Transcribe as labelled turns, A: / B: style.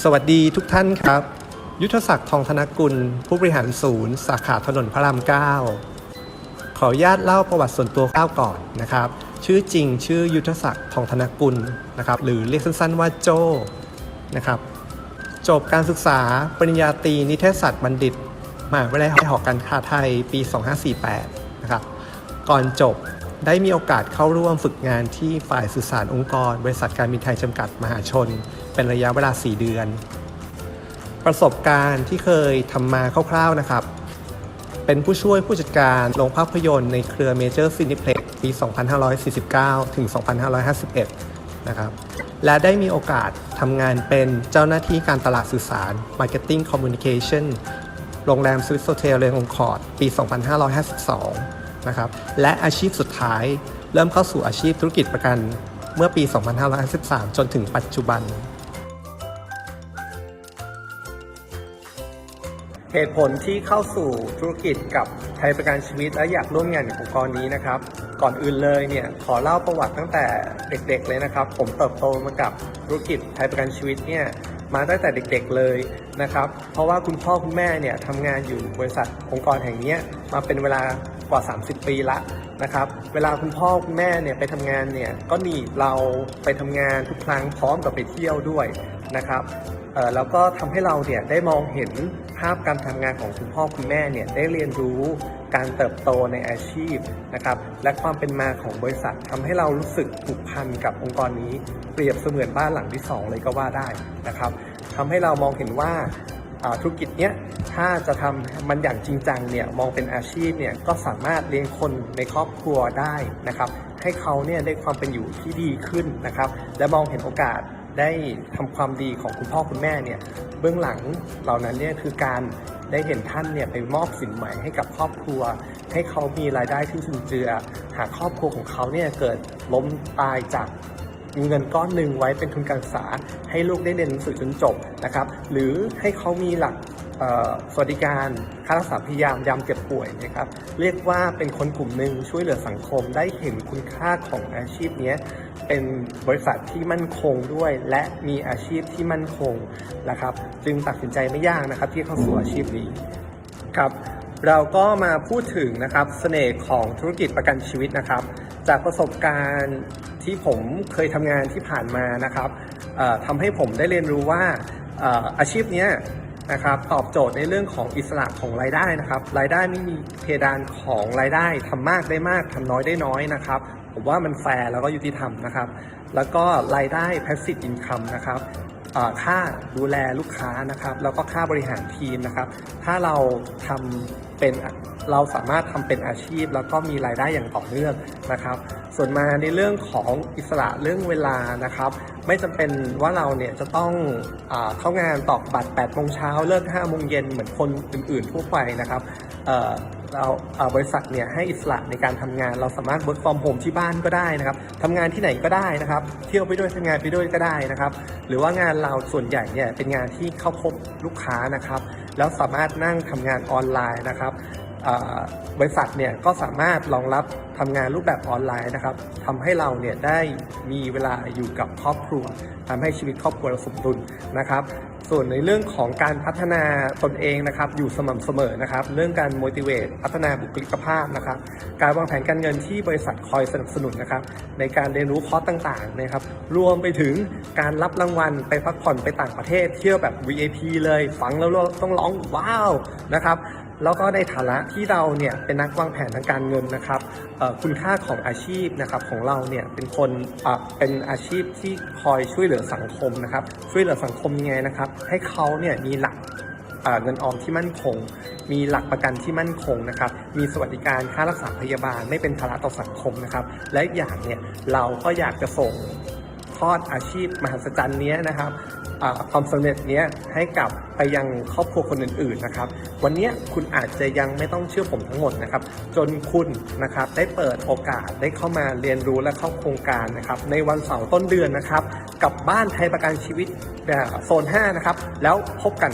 A: สวัสดีทุกท่านครับ ยุทธศักดิ์ทองธนกุล ผู้บริหารศูนย์ สาขาถนนพระราม 9 ขออนุญาตเล่าประวัติส่วนตัวก้าวก่อนนะครับ ชื่อจริงชื่อยุทธศักดิ์ทองธนกุลนะครับ หรือเรียกสั้นๆว่าโจนะครับ จบการศึกษาปริญญาตรีนิเทศศาสตร์บัณฑิตมหาวิทยาลัยหอการค้าไทยปี 2548 นะครับ ก่อนจบได้มีโอกาสเข้าร่วมฝึกงานที่ฝ่ายสื่อสารองค์กร บริษัทการบินไทยจำกัดมหาชน เป็นระยะเวลา 4 เดือน ประสบการณ์ที่เคยทำมาคร่าวๆนะครับ เป็นผู้ช่วยผู้จัดการโรงภาพยนตร์ในเครือเมเจอร์ซินิเพล็กปี 2549 ถึง 2551 นะครับ และได้มีโอกาสทำงานเป็นเจ้าหน้าที่การตลาดสื่อสาร Marketing Communication โรงแรมสวิสโซเทลเรองคอร์ดปี 2552 นะครับ และอาชีพสุดท้ายเริ่มเข้าสู่อาชีพธุรกิจประกันเมื่อปี 2553 จนถึงปัจจุบัน เหตุผลที่เข้าสู่ธุรกิจกับไทยประกันชีวิตและอยากร่วมงานกับองค์กรนี้นะครับ ก่อนอื่นเลยเนี่ยขอเล่าประวัติตั้งแต่เด็กๆเลยนะครับ ผมเติบโตมากับธุรกิจไทยประกันชีวิตเนี่ยมาตั้งแต่เด็กๆเลยนะครับ เพราะว่าคุณพ่อคุณแม่เนี่ยทำงานอยู่บริษัทองค์กรแห่งนี้มาเป็นเวลากว่า 30 ปีละนะครับ เวลาคุณพ่อคุณแม่เนี่ยไปทำงานเนี่ยก็หนีเราไปทำงานทุกครั้งพร้อมกับไปเที่ยวด้วยนะครับเอ่อแล้วก็ทำให้เราเนี่ยได้มองเห็นาพการทำงานของคุณพ่อคุณแม่เนี่ยได้เรียนรู้การเติบโตในอาชีพนะครับและความเป็นมาของบริษัททำให้เรารู้สึกผูกพันกับองค์กรนี้ เปรียบเสมือนบ้านหลังที่สองเลยก็ว่าได้นะครับทำให้เรามองเห็นว่าธุรกิจเนี้ยถ้าจะทำมันอย่างจริงจังเนี่ยมองเป็นอาชีพเนี่ยก็สามารถเลี้ยงคนในครอบครัวได้นะครับให้เขาเนี่ยได้ความเป็นอยู่ที่ดีขึ้นนะครับและมองเห็นโอกาส ได้ทำความดีของคุณพ่อคุณแม่เนี่ยเบื้องหลังเหล่านั้นเนี่ยคือการได้เห็นท่านเนี่ยไปมอบสินใหม่ให้กับครอบครัว ให้เขามีรายได้ที่จุนเจือ หากครอบครัวของเขาเนี่ยเกิดล้มตายจากมีเงินก้อนหนึ่งไว้เป็นทุนการศึกษา ให้ลูกได้เรียนหนังสือจนจบนะครับ หรือให้เขามีหลัก สวัสดิการค่ารักษาพยาบาลยามเจ็บป่วยนะครับเรียกว่าเป็นคนกลุ่มหนึ่งช่วยเหลือสังคมได้เห็นคุณค่าของอาชีพนี้เป็นบริษัทที่มั่นคงด้วย และมีอาชีพที่มั่นคงนะครับ จึงตัดสินใจไม่ยากนะครับ ที่เข้าสู่อาชีพนี้ครับ เราก็มาพูดถึงนะครับเสน่ห์ของธุรกิจประกันชีวิตนะครับ จากประสบการณ์ที่ผมเคยทำงานที่ผ่านมานะครับทำให้ผมได้เรียนรู้ว่าอาชีพนี้ นะครับตอบโจทย์ในเรื่องของอิสระของรายได้นะครับรายได้ไม่มีเพดานของรายได้ทำมากได้มากทำน้อยได้น้อยนะครับผมว่ามันแฟร์แล้วก็ยุติธรรมนะครับแล้วก็รายได้ passive income นะครับ ค่าดูแลลูกค้านะครับ แล้วก็ค่าบริหารทีมนะครับ ถ้าเราทำเป็นเราสามารถทำเป็นอาชีพ แล้วก็มีรายได้อย่างต่อเนื่องนะครับ ส่วนมาในเรื่องของอิสระเรื่องเวลานะครับ ไม่จำเป็นว่าเราเนี่ยจะต้องอเข้างานตอกบัตร8โมงเช้าเลิก5โมงเย็นเหมือนคนอื่นๆทั่วไปนะครับ เราเบริษัทเนี่ยให้อิสระในการทำงาน เราสามารถ work from home ที่บ้านก็ได้นะครับทำงานที่ไหนก็ได้นะครับ เที่ยวไปด้วยทำงานไปด้วยก็ได้นะครับ หรือว่างานเราส่วนใหญ่เนี่ยเป็นงานที่เข้าพบลูกค้านะครับ แล้วสามารถนั่งทำงานออนไลน์นะครับ บริษัทเนี่ยก็สามารถรองรับทำงานรูปแบบออนไลน์นะครับทำให้เราเนี่ยได้มีเวลาอยู่กับครอบครัวทำให้ชีวิตครอบครัวเราสมดุลนะครับ ส่วนในเรื่องของการพัฒนาตนเองนะครับ อยู่สม่ำเสมอนะครับ เรื่องการ motivate พัฒนาบุคลิกภาพนะครับ การวางแผนการเงินที่บริษัทคอยสนับสนุนนะครับ ในการเรียนรู้คอร์สต่างๆนะครับ รวมไปถึงการรับรางวัลไปพักผ่อนไปต่างประเทศเที่ยวแบบ VIP เลย ฟังแล้วต้องร้องว้าวนะครับ แล้วก็ในฐานะที่เราเนี่ยเป็นนักวางแผนทางการเงินนะครับคุณค่าของอาชีพนะครับของเราเนี่ยเป็นคนเป็นอาชีพที่คอยช่วยเหลือสังคมนะครับช่วยเหลือสังคมยังไงนะครับ ให้เขาเนี่ยมีหลักเงินออมที่มั่นคง มีหลักประกันที่มั่นคงนะครับ มีสวัสดิการค่ารักษาพยาบาลไม่เป็นภาระต่อสังคมนะครับ และอีกอย่างเนี่ยเราก็อยากจะส่งทอดอาชีพมหัศจรรย์เนี้ยนะครับ ความสำเร็จเนี้ยให้กับไปยังครอบครัวคนอื่นๆนะครับ วันนี้คุณอาจจะยังไม่ต้องเชื่อผมทั้งหมดนะครับ จนคุณนะครับได้เปิดโอกาสได้เข้ามาเรียนรู้และเข้าโครงการนะครับ ในวันเสาร์ต้นเดือนนะครับ กับบ้านไทยประกันชีวิตโซน5นะครับ แล้วพบกัน